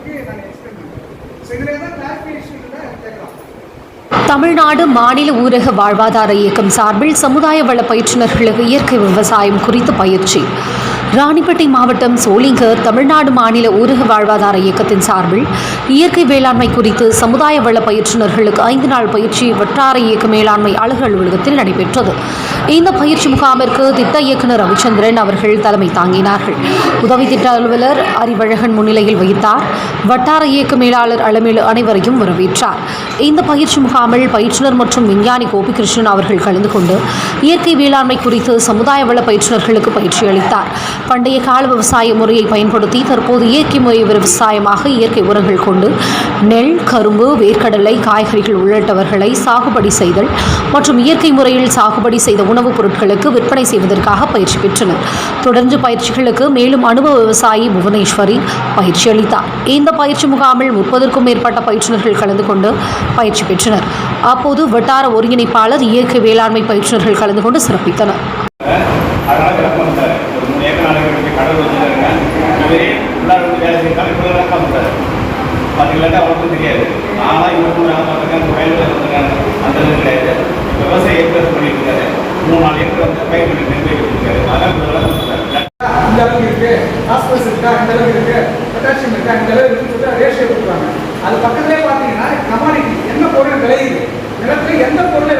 உங்களுக்கு நான் எக்ஸ்பிளைன் பண்ணுறேன் ஸோ இதில் ஏதாவது கிளாரிஃபிகேஷன் கேட்கலாம். தமிழ்நாடு மாநில ஊரக வாழ்வாதார இயக்கம் சார்பில் சமுதாய வள பயிற்றுநர்களுக்கு இயற்கை விவசாயம் குறித்து பயிற்சி. ராணிப்பேட்டை மாவட்டம் சோளிங்கர் தமிழ்நாடு மாநில ஊரக வாழ்வாதார இயக்கத்தின் சார்பில் இயற்கை வேளாண்மை குறித்து சமுதாய வள பயிற்றுநர்களுக்கு ஐந்து நாள் பயிற்சி வட்டார இயக்க மேலாண்மை அலுவலக அலுவலகத்தில் நடைபெற்றது. இந்த பயிற்சி முகாமிற்கு திட்ட இயக்குநர் ரவிச்சந்திரன் அவர்கள் தலைமை தாங்கினார்கள். உதவி திட்ட அலுவலர் அறிவழகன் முன்னிலையில் வைத்தார். வட்டார இயக்க மேலாளர் அலமேலு அனைவரையும் வரவேற்றார். இந்த பயிற்சி முகாமில் பயிற்றுனர் மற்றும் விஞ்ஞானி கோபிகிருஷ்ணன் அவர்கள் கலந்து கொண்டு இயற்கை வேளாண்மை குறித்து சமுதாய வள பயிற்றுனர்களுக்கு பயிற்சி அளித்தார். பண்டைய கால விவசாய முறையை பயன்படுத்தி தற்போது இயற்கை முறை விவசாயமாக இயற்கை உரங்கள் கொண்டு நெல் கரும்பு வேர்க்கடலை காய்கறிகள் உள்ளிட்டவர்களை சாகுபடி செய்தல் மற்றும் இயற்கை முறையில் சாகுபடி செய்த உணவுப் பொருட்களுக்கு விற்பனை செய்வதற்காக பயிற்சி பெற்றனர். தொடர்ந்து பயிற்சிகளுக்கு மேலும் அனுபவ விவசாயி புவனேஸ்வரி பயிற்சி அளித்தார். இந்த பயிற்சி முகாமில் முப்பதற்கும் மேற்பட்ட பயிற்றுனர்கள் கலந்து கொண்டு பயிற்சி பெற்றனர். அப்போது வட்டார ஒருங்கிணைப்பாளர் இயற்கை வேளாண்மை பயிற்றுனர்கள் கலந்து கொண்டு சிறப்பித்தனர். மூணு நாலு ஏக்கர் வந்து பயிர் பண்ணி நெல் இந்த அளவுக்கு இருக்கு. ஹாஸ்பிட்டல்ஸ் இருக்கா இந்த அளவுக்கு இருக்கு பொட்டாசியம் இருக்குது அந்த அளவு இருக்குன்னு சொல்லிட்டு ரேஷியோ கொடுக்குறாங்க அது பக்கத்துலேயே பார்த்தீங்கன்னா கமாடிட்டி என்ன பொருள் விளையுது நிலத்தில் எந்த பொருளை